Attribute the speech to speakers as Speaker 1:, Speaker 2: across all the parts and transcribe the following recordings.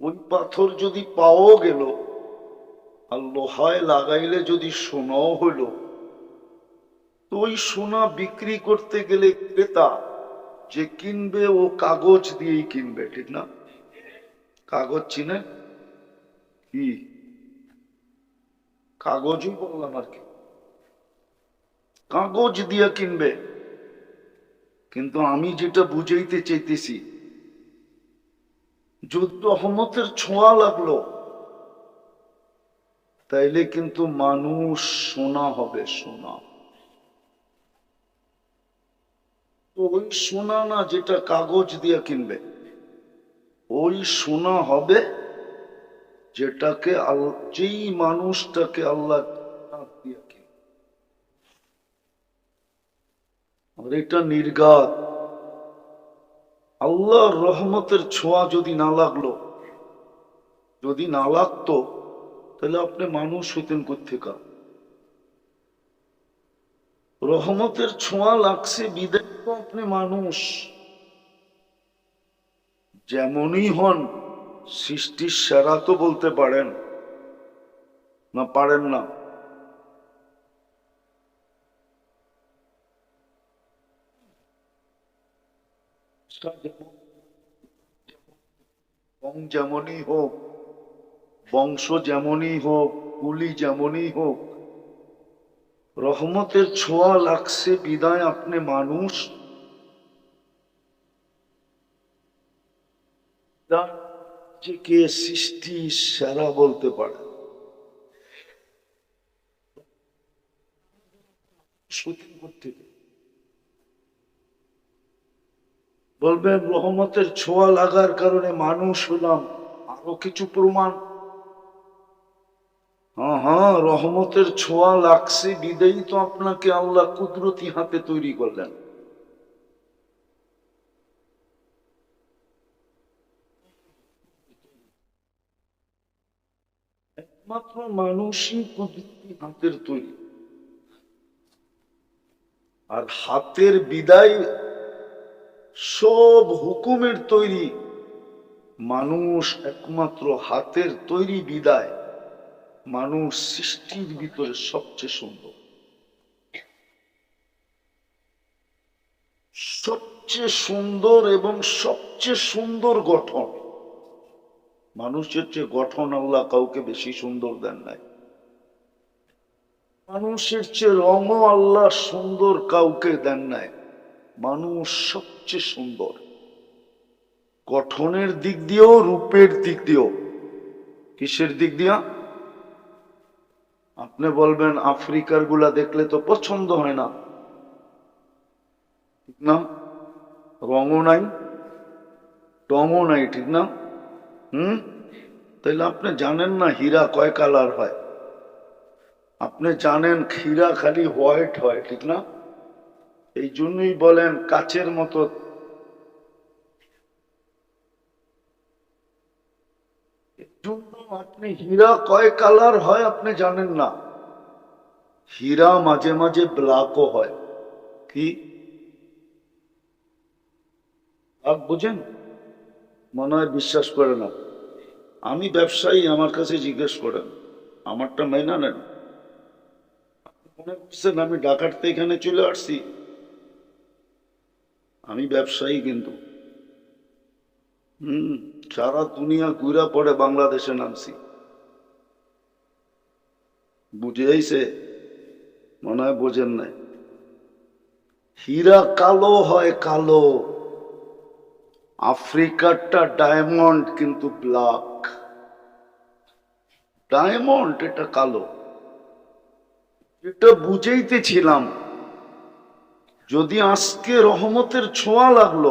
Speaker 1: ওই পাথর যদি পাওয়াও গেল আর লোহায় লাগাইলে যদি সোনাও হইল, তো ওই সোনা বিক্রি করতে গেলে ক্রেতা যে কিনবে ও কাগজ দিয়েই কিনবে, ঠিক না? কাগজ চিনে? কি? কাগজই বললাম আর কি। কাগজ দিয়ে কিনবে। কিন্তু আমি যেটা বুঝাইতে চাইতেছি যদি রহমতের ছোঁয়া লাগল। তাইলে কিন্তু মানুষ সোনা হবে সোনা। ওই সোনা না যেটা কাগজ দিয়ে কিনবে, ওই সোনা হবে যেটাকে যেই মানুষটাকে আল্লাহ। আর এটা নির্গাত আল্লাহর রহমতের ছোঁয়া যদি না লাগল, যদি না লাগতো, তাহলে আপনি মানুষ হইতেন কোথেকা রহমতের ছোঁয়া লাগছে বিদায় আপনি মানুষ। যেমনই হন, সৃষ্টির সেরা তো বলতে পারেন। না পারেন না। রং যেমনই হোক, বংশ যেমনই হোক, কুলি যেমনই হোক, রহমতের ছোঁয়া লাগছে বিদায় আপনি মানুষ। যে সৃষ্টি সেরা বলতে পারে। শুটিং করতে গেলে। বলবেন রহমতের ছোঁয়া লাগার কারণে মানুষ হলাম। আরও কিছু প্রমাণ? হ্যাঁ রহমতের ছোঁয়া লাগছে, বিদেই তো আপনাকে আল্লাহ কুদরতি হাতে তৈরি করলেন। একমাত্র মানুষই কুদরতি হাতের তৈরি। আর হাতের বিদায় সব হুকুমের তৈরি। মানুষ একমাত্র হাতের তৈরি বিদায়। মানুষ সৃষ্টির ভিতরে সবচেয়ে সুন্দর। সবচেয়ে সুন্দর এবং সবচেয়ে সুন্দর গঠন। মানুষের চেয়ে গঠন আল্লাহ কাউকে বেশি সুন্দর দেন নাই। মানুষের চেয়ে রঙও আল্লাহ সুন্দর কাউকে দেন নাই। মানুষ সবচেয়ে সুন্দর। গঠনের দিক দিয়েও, রূপের দিক দিয়েও। কিসের দিক দিয়া? আপনি বলবেন, আফ্রিকারগুলা দেখলে তো পছন্দ হয় না। ঠিক না? রঙও নাই, টঙও নাই, ঠিক না? হুম? তাইলে আপনি জানেন না হীরা কয় কালার হয়। আপনি জানেন, ক্ষীরা খালি হোয়াইট হয়, ঠিক না? এই জন্যই বলেন কাচের মতো। আপনি হীরা কয় কালার হয় আপনি জানেন না। হীরা মাঝে মাঝে ব্ল্যাকও হয়। কি? বুঝেন? মনে হয় বিশ্বাস করে না। আমি ব্যবসায়ী, আমার কাছে জিজ্ঞেস করেন, আমারটা মেনা নেন? মনে করছেন আমি ডাকারতে এখানে চলে আসছি। আমি ব্যবসায়ী কিন্তু। হম, সারা দুনিয়া ঘুরা পড়ে বাংলাদেশে নামছি। বুঝে আইছে? মনে হয় বোঝেন নাই। হীরা কালো হয় কালো। আফ্রিকারটা ডায়মন্ড কিন্তু ব্ল্যাক। ডায়মন্ড, এটা কালো। এটা বুঝাইতেছিলাম। যদি আজকে রহমতের ছোঁয়া লাগল,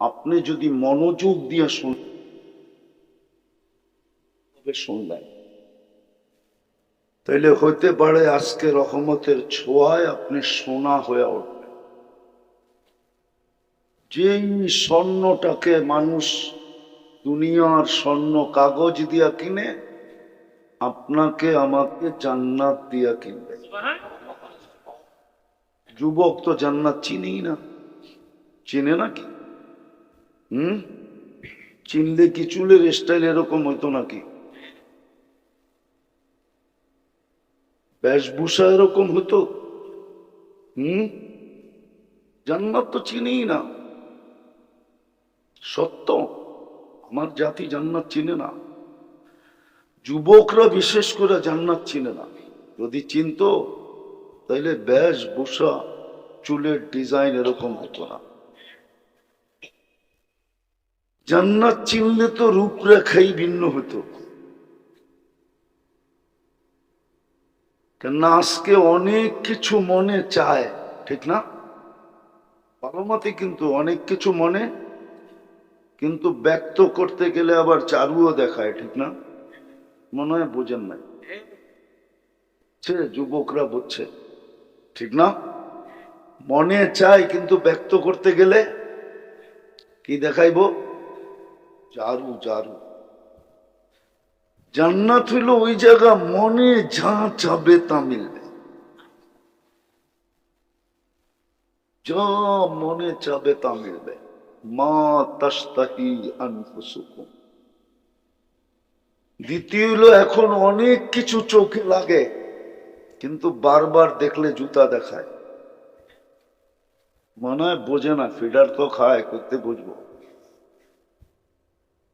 Speaker 1: আপনি যদি মনোযোগ দিয়ে শুন শুনলেন। তাইলে হইতে পারে আজকে রহমতের ছোঁয়ায় আপনি সোনা হয়ে উঠবেন। যেই স্বর্ণটাকে মানুষ দুনিয়ার স্বর্ণ কাগজ দিয়া কিনে, আপনাকে আমাকে জান্নাত দিয়া কিনবে। যুবক তো জান্নাত চিনেই না। চিনে নাকি হুম? চিনলে কি চুলের স্টাইল এরকম হইতো নাকি? বেশভূষা এরকম হতো হুম? জান্নাত তো চিনেই না। সত্য? আমার জাতি জান্নাত চিনে না। যুবকরা বিশেষ করে জান্নাত চিনে না। যদি চিনতো তাইলে বেশভূষা চুলের ডিজাইন এরকম হতো না। জান্নাত চিনলে তো রূপরেখাই ভিন্ন হতো। কেননা আজকে অনেক কিছু মনে চায়, ঠিক না? পারমাতে কিন্তু অনেক কিছু মনে, কিন্তু ব্যক্ত করতে গেলে আবার চারুও দেখায়, ঠিক না? মনে হয় বোঝেন সে যুবকরা বুঝছে ঠিক না? মনে চাই কিন্তু ব্যক্ত করতে গেলে কি দেখাইবো? জারু জারু। জান্নাত হইল ওই জায়গা, মনে যা চাবে তা মিলবে। যা মনে চাবে তা মিলবে। মা তাস্তাহি আনফুসুকুম। দ্বিতীয় হলো এখন অনেক কিছু চোখে লাগে। কিন্তু বারবার দেখলে জুতা দেখায়। মনে হয় বোঝে না, ফিডার তো খায়, করতে বুঝব।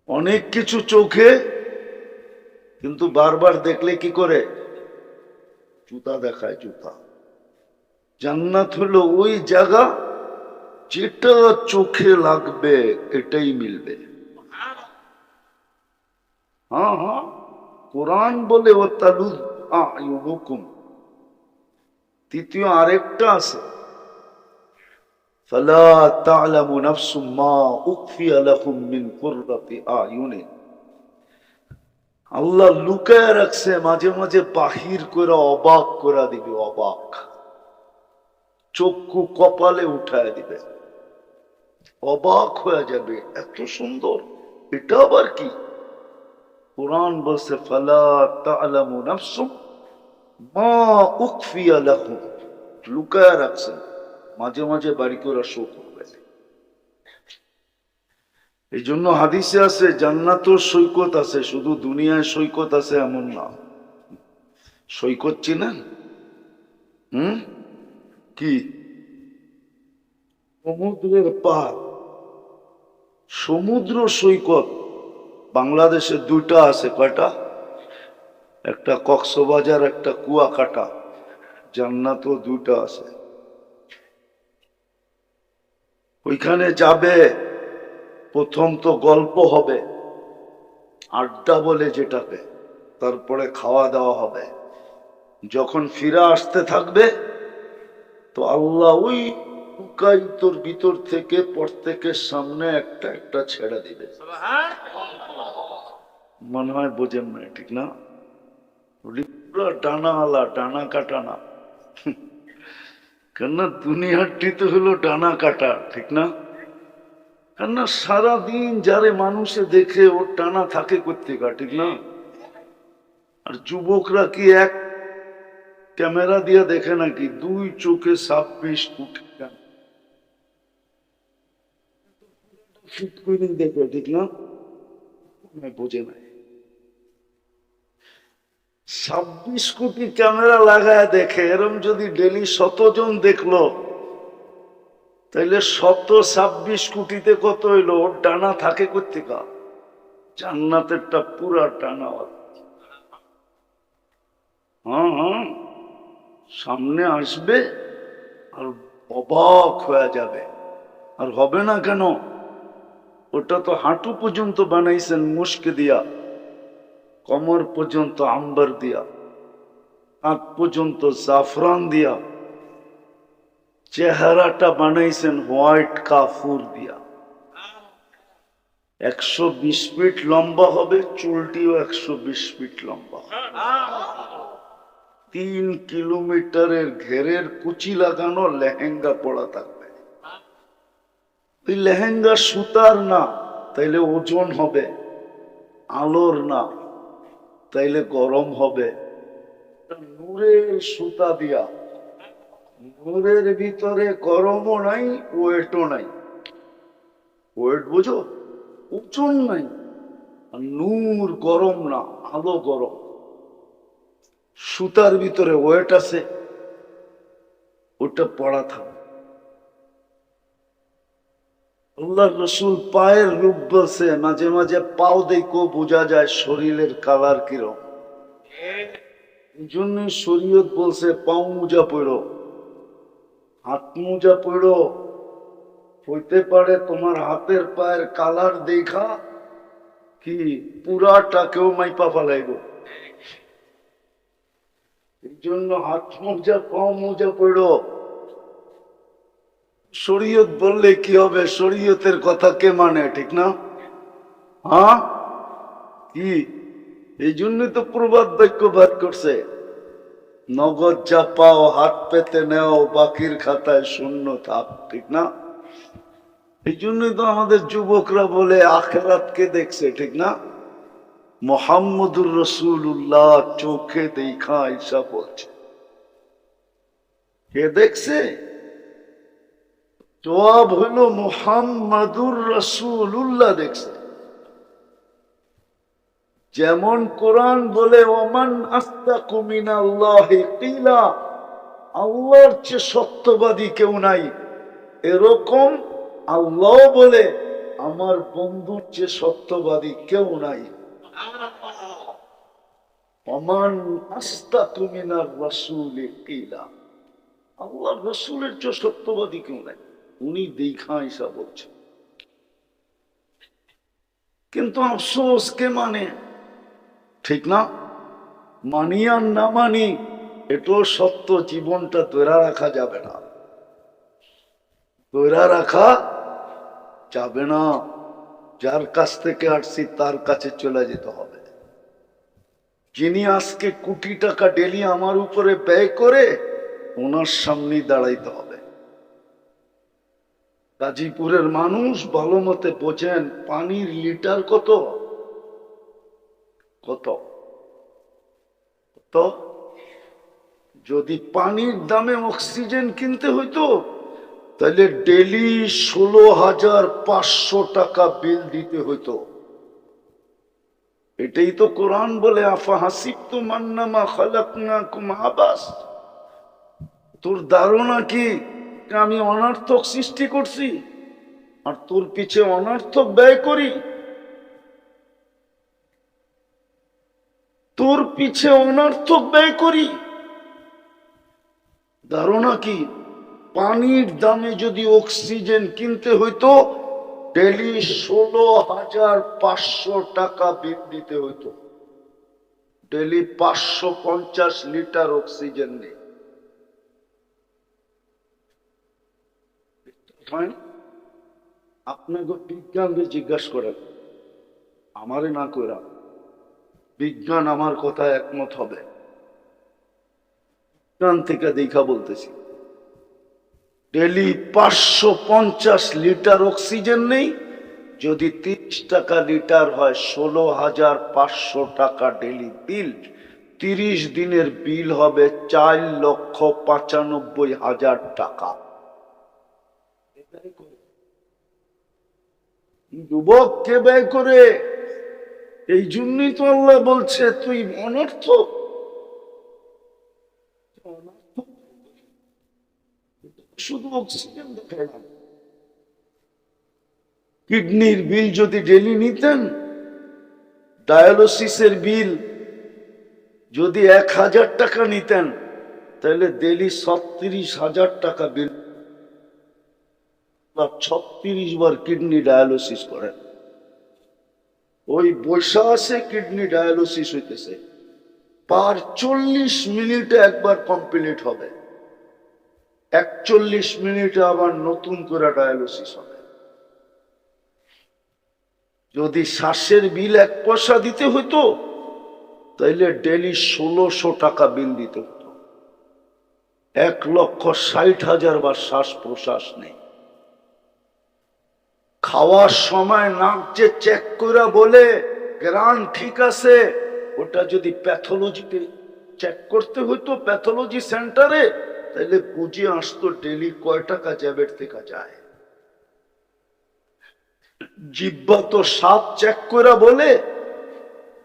Speaker 1: অনেক কিছু চোখে, কিন্তু বারবার দেখলে কি করে? জুতা দেখায় জুতা। জান্নাত হলো ওই জায়গা যেটা চোখে লাগবে, এটাই মিলবে। হ্যাঁ হ্যাঁ। কোরআন বলে ও তালু হুকুম তৃতীয় আরেকটা আছে فلا تعلم نفس ما أخفي لهم من قرة أعين আল্লাহ লুকায় রাখছে মাঝে মাঝে বাহির করে অবাক করে দিবে অবাক চক্ষু কপালে উঠায় দিবে অবাক হয়ে যাবে এত সুন্দর এটা আবার কি কোরআন বলছে ফালা তালামু নাফসুম মা উকফিয়া লাহুম রাখছেন। মাঝে মাঝে বাড়ি শো করবে এই জন্য হাদিসে আছে, জান্নাতর সৈকত আছে, শুধু দুনিয়ায় সৈকত আছে এমন না। সৈকত চিনেন? হুম? কি? সমুদ্রের পার সমুদ্র সৈকত। বাংলাদেশে দুইটা আছে, কয়টা? একটা কক্সবাজার একটা কুয়াকাটা জান্নাতও দুইটা আছে। ওইখানে যাবে প্রথম তো গল্প হবে আড্ডা বলে যেটাকে তারপরে খাওয়া দাওয়া হবে। যখন ফিরে আসতে থাকবে তো আল্লাহ ওই তোর ভিতর থেকে প্রত্যেকের সামনে একটা একটা ছেড়ে দিবে। মনে হয় বোঝেন না ঠিক না? পুরো ডানা আলা ডানা কাটানা কেননা দুনিয়াটি তো হলো ডানা কাটা ঠিক না? কেননা সারাদিন যারে মানুষে দেখে ওর টানা থাকে করতে কা ঠিক না? আর যুবকরা কি এক ক্যামেরা দিয়ে দেখে নাকি? দুই চোখে ছাব্বিশ কোটি দেখবে, ঠিক না? বোঝে নাই। ছাব্বিশ কোটি ক্যামেরা লাগায় দেখে, এরম যদি ডেলি শতজন দেখল, তাইলে শত ছাব্বিশ কোটিতে কত হইল? ওর ডানা থাকে কোথেকা জান্নাতেরটা পুরা ডানা হ্যাঁ হ্যাঁ সামনে আসবে আর অবাক হয়ে যাবে। আর হবে না কেন? ওটা তো হাঁটু পর্যন্ত বানাইছেন মুস্কে দিয়া। কমর পর্যন্ত আম্বার দিয়া, হাত পর্যন্ত জাফরান দিয়া, চেহারাটা বানাইছেন হোয়াইট কাফুর দিয়া। একশো বিশ ফিট লম্বা হবে, চুলটিও একশো বিশ ফিট লম্বা তিন কিলোমিটারের ঘেরের কুচি লাগানো লেহেঙ্গা পড়া থাকবে। লেহেঙ্গা সুতার না, তাইলে ওজন হবে আলোর না। তাইলে গরম হবে। নূরের সুতা দিয়া। নূরের ভিতরে গরমও নাই, ওয়েটও নাই। ওয়েট বুঝো? ওজন নাই। নূর গরম না, আলো গরম। সুতার ভিতরে ওয়েট আছে, ওটা পড়া থাকে। আল্লাহ রসুল পায়ের রূপ বলছে, মাঝে মাঝে পাও দেখো বোঝা যায় শরীরের কালার কিরম। জন্য শরীয়ত বলছে, পাও মোজা পড়ো, হাত মোজা পড়ো। হইতে পারে তোমার হাতের পায়ের কালার দেখা কি পুরাটা পুরাটাকেও মাইপা ফেলাইব। এই জন্য হাত মোজা, পাও মোজা পড়ো। শরীয়ত বললে কি হবে? শরীয়তের কথা কে মানে ঠিক না? হ্যাঁ? কি? এই জন্যই তো প্রবাদ বাক্য বাদ করছে। নগদ যা পাও হাত পেতে নেও, বাকির খাতায় শূন্য থাক, ঠিক না? এই জন্যই তো আমাদের যুবকরা বলে, আখেরাতকে দেখছে, ঠিক না? মোহাম্মদুর রসুল্লাহ চোখে দেখা ঈশা বলছে কে দেখছে? জবাব হইল মোহাম্মদুর রসুল্লাহ দেখছে। যেমন কোরআন বলে, ওমান আস্তা কুমিনা আল্লাহর চেয়ে সত্যবাদী কেউ নাই। এরকম আল্লাহ বলে, আমার বন্ধুর চেয়ে সত্যবাদী কেউ নাই। অমান আস্তা কুমিনার রসুল কিলা আল্লাহ রসুলের চেয়ে সত্যবাদী কেউ নাই। উনি দেখা ঈশা বলছে। কিন্তু আফসোস কে মানে? ঠিক না? মানি আর না মানি এটাও সত্য জীবনটা তৈরা রাখা যাবে না। তৈরা রাখা যাবে না। যার কাছ থেকে আসছি, তার কাছে চলে যেতে হবে। যিনি আজকে কোটি টাকা ডেলি আমার উপরে ব্যয় করে, ওনার সামনেই দাঁড়াইতে হবে। গাজীপুরের মানুষ ভালো মতে বোঝেন পানির লিটার কত? কত? কত? যদি পানির দামে অক্সিজেন কিনতে হইতো, তাহলে ডেলি ষোলো হাজার পাঁচশো টাকা বিল দিতে হইতো। এটাই তো কোরআন বলে, আফা হাসিব তো মান্নামা খালাক না আবাস? তোর ধারণা কি? আমি অনার্থক সৃষ্টি করছি, আর তোর পিছে অনার্থক ব্যয় করি। তোর পিছে অনার্থক ব্যয় করি। ধারণা কি? পানির দামে যদি অক্সিজেন কিনতে হইতো, ডেলি ষোলো হাজার পাঁচশো টাকা বিল দিতে হইতো। ডেলি পাঁচশো পঞ্চাশ লিটার অক্সিজেন নেই। ফাইন আপনাকে বিজ্ঞানকে জিজ্ঞাসা করেন। আমারে না কইরা বিজ্ঞান আমার কথা একমত হবে। বিজ্ঞান থেকে দেখা বলতেছি। ডেলি পাঁচশো পঞ্চাশ লিটার অক্সিজেন নেই, যদি তিরিশ টাকা লিটার হয়, ষোলো হাজার পাঁচশো টাকা ডেলি বিল। তিরিশ দিনের বিল হবে চার লক্ষ পঁচানব্বই হাজার টাকা। যুবক কে ব্যয় করে। এই জন্যই তো আল্লাহ বলছে, তুই অনর্থ। শুধু অক্সিজেন কিডনির বিল যদি ডেলি নিতেন ডায়ালিসিসের বিল যদি এক হাজার টাকা নিতেন, তাহলে ডেলি ছত্রিশ হাজার টাকা বিল ছত্রিশ বার কিডনি ডায়ালিসিস করেন ওই বৈশা আছে কিডনি ডায়ালিসিস হইতেছে। পার চল্লিশ মিনিটে একবার কমপ্লিট হবে। একচল্লিশ মিনিটে আবার নতুন করে ডায়ালিসিস হবে। যদি শ্বাসের বিল এক পয়সা দিতে হইতো, তাইলে ডেলি ষোলোশো টাকা বিল দিতে হতো এক লক্ষ ষাট হাজার বার শ্বাস প্রশ্বাস নেই। খাওয়ার সময় নাক যে চেক করে বলে, গ্রান ঠিক আছে? ওটা যদি প্যাথোলজিতে চেক করতে হইতো প্যাথোলজি সেন্টারে তাহলে বুঝে আসতো ডেলি কয় টাকা জ্যাবের থেকে যায়। জিব্বা তো সাত চেক করে বলে,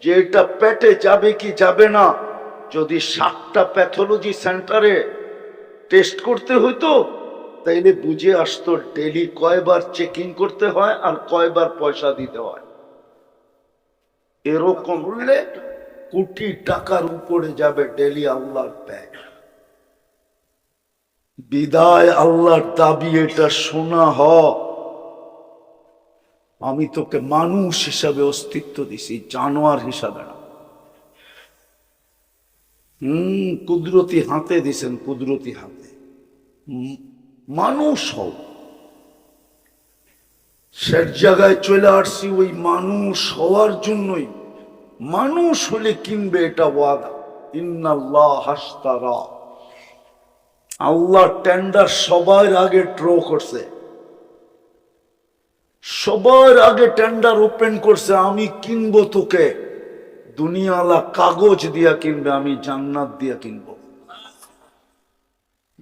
Speaker 1: যে এটা পেটে যাবে কি যাবে না, যদি সাতটা প্যাথোলজি সেন্টারে টেস্ট করতে হইতো তাইলে বুঝে আসতো ডেলি কয়বার চেকিং করতে হয় আর কয়বার পয়সা দিতে হয়। এরকম হলে কোটি টাকার উপরে যাবে ডেলি আল্লাহর ব্যাগ। বিদায় আল্লাহর দাবি, এটা শোনা হ। আমি তোকে মানুষ হিসাবে অস্তিত্ব দিছি, জানোয়ার হিসাবে না। হম, কুদরতি হাতে দিছেন, কুদরতি হাতে। মানুষ হও। শেষ জায়গায় চলে আসছি ওই মানুষ হওয়ার জন্যই। মানুষ হলে কিনবে এটা ওয়াদা। আল্লাহ টেন্ডার সবার আগে ড্র করছে। সবার আগে টেন্ডার ওপেন করছে, আমি কিনবো তোকে। দুনিয়ালা কাগজ দিয়া কিনবে, আমি জান্নাত দিয়া কিনবো।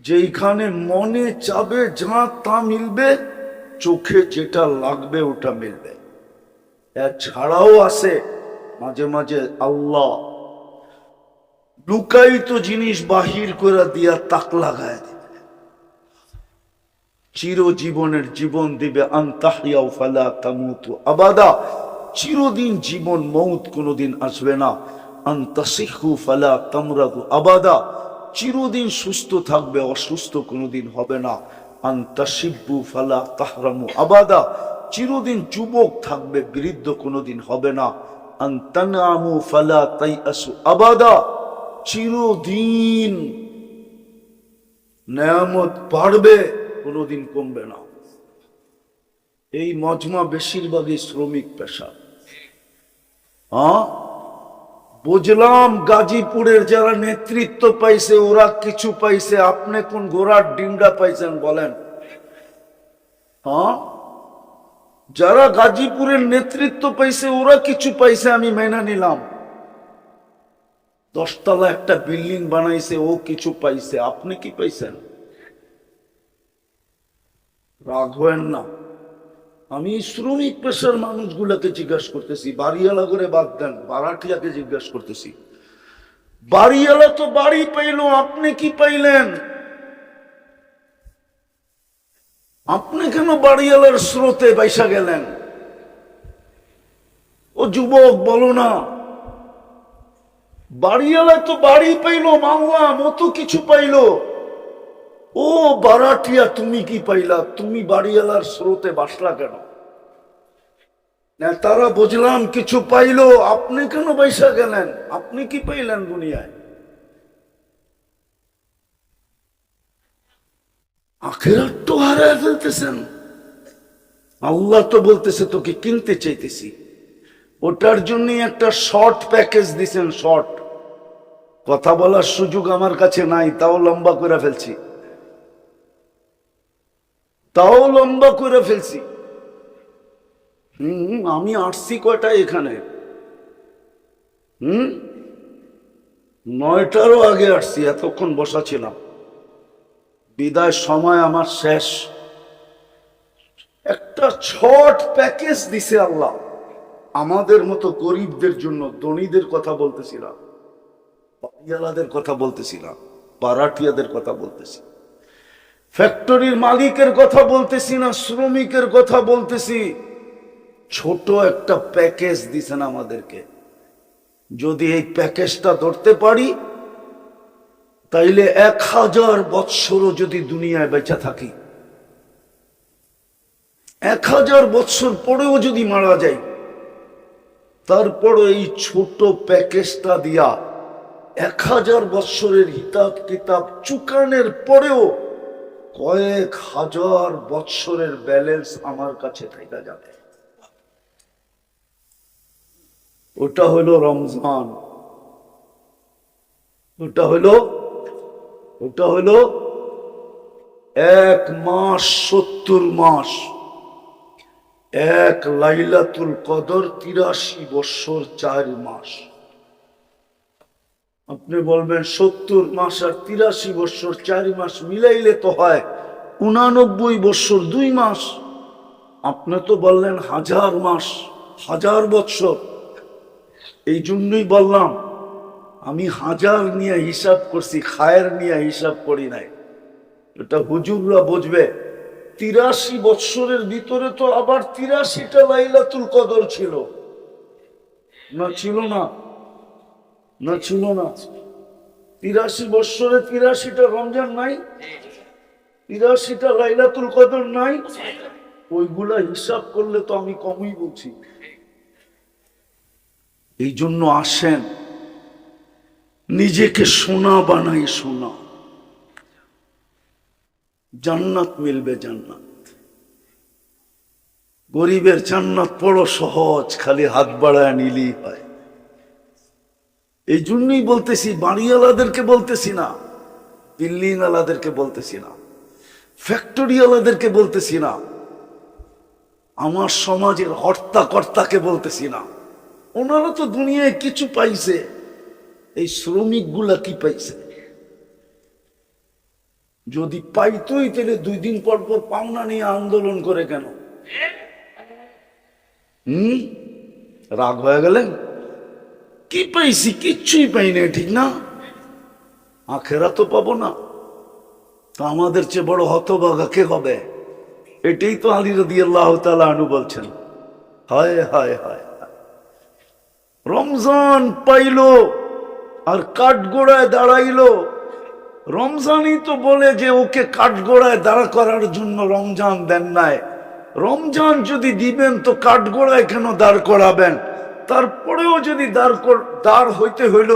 Speaker 1: যেইখানে মনে চাবে যা তা মিলবে, চোখে যেটা লাগবে ওটা মিলবে। এছাড়াও আছে মাঝে মাঝে আল্লাহ লুকায়িত জিনিস বাহির করে দিয়া তাক লাগায় দিবে। চিরজীবনের জীবন দিবে আন্তাহিয়াও ফালা তামুতু আবাদা। চিরদিন জীবন মৌত কোনোদিন আসবে না। আন্তাসিহু ফালা তামরাদু আবাদা। চিরদিন সুস্থ থাকবে, অসুস্থ কোনোদিন হবে না। আন্তাসিব্বু ফালা তাহরামু আবাদা। চিরদিন যুবক থাকবে, বৃদ্ধ কোনোদিন হবে না। আন্তানামু ফালা তাই আসু আবাদা। চিরদিন নেয়ামত বাড়বে, কোনোদিন কমবে না। এই মজমা বেশিরভাগই শ্রমিক পেশা। হ্যাঁ বুঝলাম গাজীপুরের যারা নেতৃত্ব পাইছে, ওরা কিছু পাইছে। আপনি কোন ঘোড়ার ডিমটা পাইছেন বলেন? হ্যাঁ? যারা গাজীপুরের নেতৃত্ব পাইছে, ওরা কিছু পাইছে, আমি মেনে নিলাম। দশতলা একটা বিল্ডিং বানাইছে, ও কিছু পাইছে। আপনি কি পাইছেন? রাগ হয়েন না। আমি শ্রমিক পেশার মানুষগুলোকে জিজ্ঞাসা করতেছি, বাড়িওয়ালা করে বাদ দেন বারাটিয়াকে জিজ্ঞাসা করতেছি। বাড়িওয়ালা তো বাড়ি পাইল, আপনি কি পাইলেন? আপনি কেন বাড়িওয়ালার স্রোতে বাইসা গেলেন? ও যুবক, বলো না। বাড়িওয়ালা তো বাড়ি পাইলো মাওয়া মতো কিছু পাইলো। ও বারাটিয়া তুমি কি পাইলা? তুমি বাড়িওয়ালার স্রোতে বাসলা কেন? না তারা বুঝলাম, কিছু পাইলো। আপনি কেন বাইসা গেলেন? আপনি কি পাইলেন দুনিয়ায়? আখেরাত তো হারায় ফেলতেছেন। আল্লাহ তো বলতেছে, তোকে কিনতে চাইতেছি। ওটার জন্য একটা শর্ট প্যাকেজ দিছেন শর্ট কথা বলার সুযোগ আমার কাছে নাই, তাও লম্বা করে ফেলছি। তাও লম্বা করে ফেলছি। হুম, আমি আসছি কয়টা এখানে? হুম? নয়টারও আগে আসছি, এতক্ষণ বসা ছিলাম। বিদায় সময় আমার শেষ। একটা ছট প্যাকেজ দিছে আল্লাহ। আমাদের মতো গরিবদের জন্য ধনীদের কথা বলতেছিলাম, বাড়িওয়ালাদের কথা বলতেছিলাম, বারাটিয়াদের কথা বলতেছি ফ্যাক্টরির মালিকের কথা বলতেছি না, শ্রমিকের কথা বলতেছি। ছোট একটা প্যাকেজ দিছেন আমাদেরকে। যদি এই প্যাকেজটা ধরতে পারি, তাইলে এক হাজার বৎসরও যদি দুনিয়ায় বেঁচে থাকি। এক হাজার বৎসর পরেও যদি মারা যাই, তারপরও এই ছোট প্যাকেজটা দিয়া এক হাজার বৎসরের হিতাব কিতাব চুকানের পরেও কয়েক হাজার বৎসরের ব্যালেন্স আমার কাছে থেকে যাবে। ওটা হলো রমজান। ওটা হলো ওটা হলো এক মাস সত্তর মাস। এক লাইলাতুল কদর তিরাশি বৎসর চার মাস। আপনি বলবেন, সত্তর মাস আর তিরাশি বৎসর চার মাস মিলাইলে তো হয়, উনানব্বই বৎসর দুই মাস। আপনি তো বললেন হাজার মাস, হাজার বৎসর এই জন্যই বললাম, আমি হাজার নিয়ে হিসাব করছি, খায়ের নিয়ে হিসাব করি নাই। এটা হুজুররা বুঝবে, তিরাশি বৎসরের ভিতরে তো আবার তিরাশিটা লাইলাতুল কদর ছিল। না ছিল না। না ছিল না। তিরাশি বৎসরে তিরাশিটা রমজান নাই? তিরাশিটা লাইলাতুল কদর নাই? ওইগুলা হিসাব করলে তো আমি কমই বলছি এই জন্য আসেন। নিজেকে সোনা বানাই সোনা। জান্নাত মিলবে জান্নাত। গরিবের জান্নাত বড় সহজ, খালি হাত বাড়ায় নিলেই হয়। এই জন্যই বলতেছি, বাড়িওয়ালাদেরকে বলতেছি না, বিল্ডিংওয়ালাদেরকে বলতেছি না, ফ্যাক্টরিওয়ালাদেরকে বলতেছি না, আমার সমাজের হর্তা কর্তাকে বলতেছি না। ওনারা তো দুনিয়ায় কিছু পাইছে। এই শ্রমিকগুলা কি পাইছে? যদি পাইতই, তাহলে দুই দিন পর পর পাওনা নিয়ে আন্দোলন করে কেন? হুম? রাগ হয়ে গেলেন? কি পাইছি, কিচ্ছুই পাই না ঠিক না? আখেরা তো পাবো না। তা আমাদের চেয়ে বড় হতবাগা কে হবে? এটাই তো আলী রদি আল্লাহ আনু বলছেন। হায় হায় হায়। রমজান পাইলো আর কাঠগোড়ায় দাঁড়াইলো। রমজানই তো বলে যে ওকে কাঠগোড়ায় দাঁড়া করার জন্য রমজান দেন নাই। রমজান যদি দিবেন তো কাঠগোড়ায় কেন দাঁড় করাবেন? তারপরেও যদি দাঁড় দাঁড় হইতে হইল,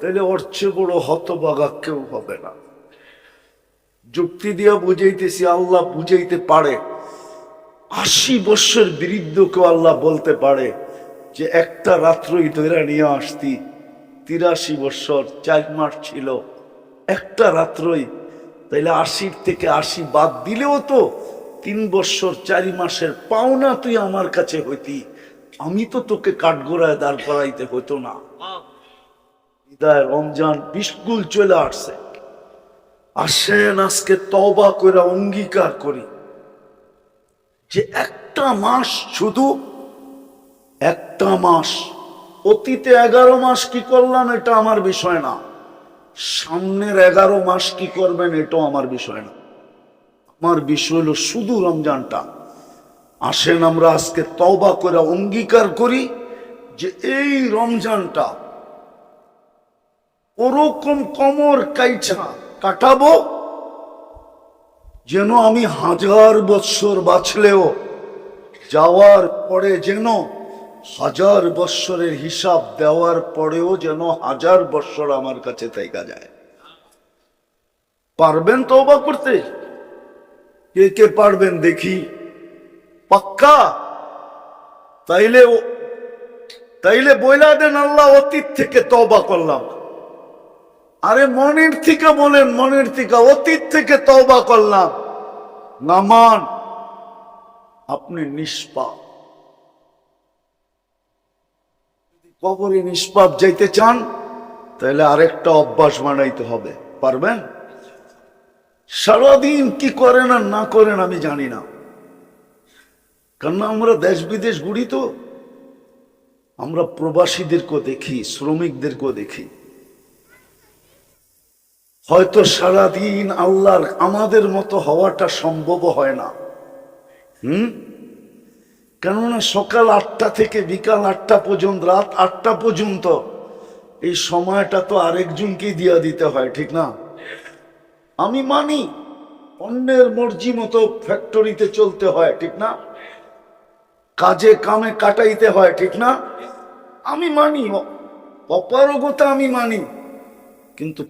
Speaker 1: তাহলে অর্চে বড় হতবাগা কেউ হবে না। যুক্তি দিয়া বুঝাইতেছি, আল্লাহ বুঝাইতে পারে। আশি বৎসর বিরুদ্ধকেও আল্লাহ বলতে পারে যে একটা রাত্রই ধরে নিয়ে আসতি, তিরাশি বৎসর, চার মাস ছিল। একটা রাত্রই তাইলে আশির থেকে আশি বাদ দিলেও তো তিন বৎসর, চারি মাসের পাওনা তুই আমার কাছে হইতি। আমি তো তোকে কাঠগোড়ায় দাঁড় করাইতে হতো না। বিদায়, রমজান বিস্কুল চলে আসছে। আসেন আজকে তবা করে অঙ্গীকার করি। যে একটা মাস শুধু একটা মাস, অতীতে এগারো মাস কি করলাম এটা আমার বিষয় না। সামনের এগারো মাস কি করবেন এটাও আমার বিষয় না। আমার বিষয় হলো শুধু রমজানটা। আসেন আমরা আজকে তবা করে অঙ্গীকার করি যে এই রমজানটা ওরকম কমর কাইছা কাটাবো যেন আমি হাজার বৎসর বাঁচলেও, যাওয়ার পরে যেন হাজার বৎসরের হিসাব দেওয়ার পরেও যেন হাজার বৎসর আমার কাছে থেকে যায়। পারবেন তো অবাক করতে? কে কে পারবেন দেখি। পাক্কা? তাইলে তাইলে বইলা দেন আল্লাহ, অতীত থেকে তবা করলাম। আরে মনের থেকে বলেন, মনের থেকে, অতীত থেকে তবা করলাম। নামান আপনি নিষ্পাপ যদি কবরে নিষ্পাপ যাইতে চান, তাহলে আরেকটা অভ্যাস বানাইতে হবে। পারবেন? সারাদিন কি করেন আর না করেন আমি জানি না। কারণ আমরা দেশ বিদেশ ঘুরি তো। আমরা প্রবাসীদেরকেও দেখি শ্রমিকদেরকেও দেখি। হয়তো সারাদিন আল্লাহর আমাদের মতো হওয়াটা সম্ভব হয় না। হুম? কেননা সকাল আটটা থেকে বিকাল আটটা পর্যন্ত, রাত আটটা পর্যন্ত এই সময়টা তো আরেকজনকেই দিয়া দিতে হয়, ঠিক না? আমি মানি অন্যের মর্জি মতো ফ্যাক্টরিতে চলতে হয়, ঠিক না? কাজে কামে কাটাইতে হয়, ঠিক না? আমি মানি, অপারগতা আমি মানি, কিন্তু